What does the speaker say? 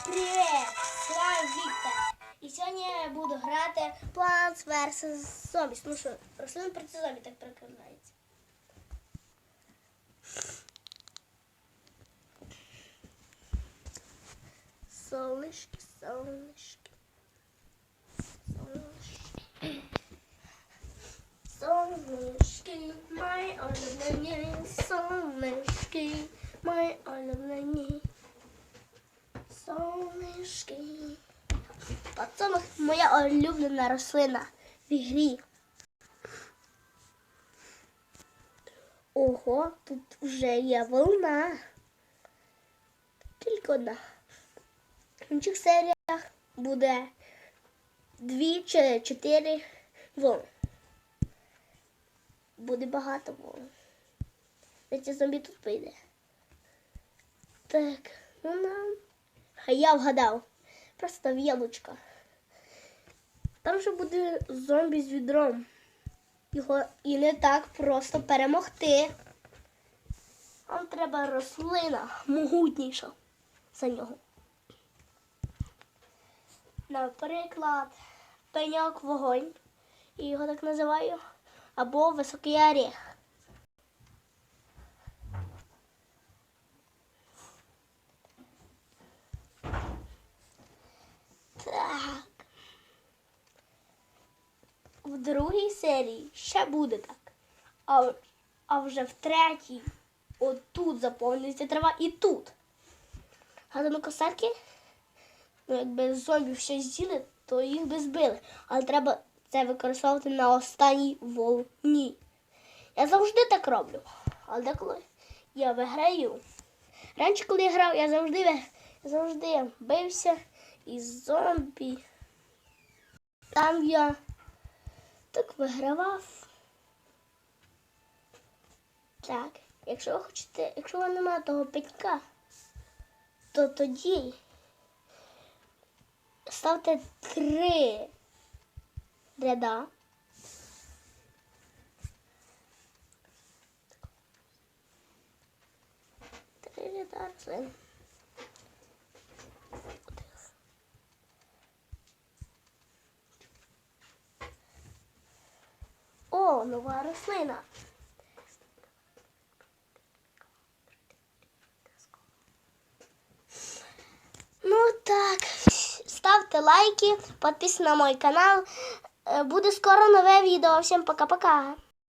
Привіт! З вами Віктор. І сьогодні я буду грати Plants vs. Zombies. Ну що, рослини проти зомбі так перекладається. Солнышки, солнышки. Солнышки. Солнышки, мои улюблені, солнышки, мої улюблені. Солнышки. Пацанок моя улюблена рослина в ігрі. Ого, тут вже є волна. Тільки одна. В інших серіях буде дві чи чотири волни. Буде багато волн. Ці зомбі тут прийде. Так, ну нам. Хай я вгадав. Просто в яблучко. Там вже буде зомбі з відром. Його і не так просто перемогти. Вам треба рослина могутніша за нього. Наприклад, пеньок вогонь. І його так називаю. Або високий орех. Так. В другій серії ще буде так. А, а вже в третій отут заповнюється трава і тут. Гадано косарки, ну якби зомбів щось з'їли, то їх би збили. Але треба це використовувати на останній волні. Я завжди так роблю. Але деколи я виграю. Раніше, коли я грав, я завжди, завжди бився із зомбі. Там я так вигравав. Так, якщо ви хочете, якщо у вас немає того пенька, то тоді ставте три ряда. Три ряда рослин. Нова рослина. Ну так, ставте лайки, підписуйтесь на мой канал. Е, Буде скоро нове відео. Всім пока-пока.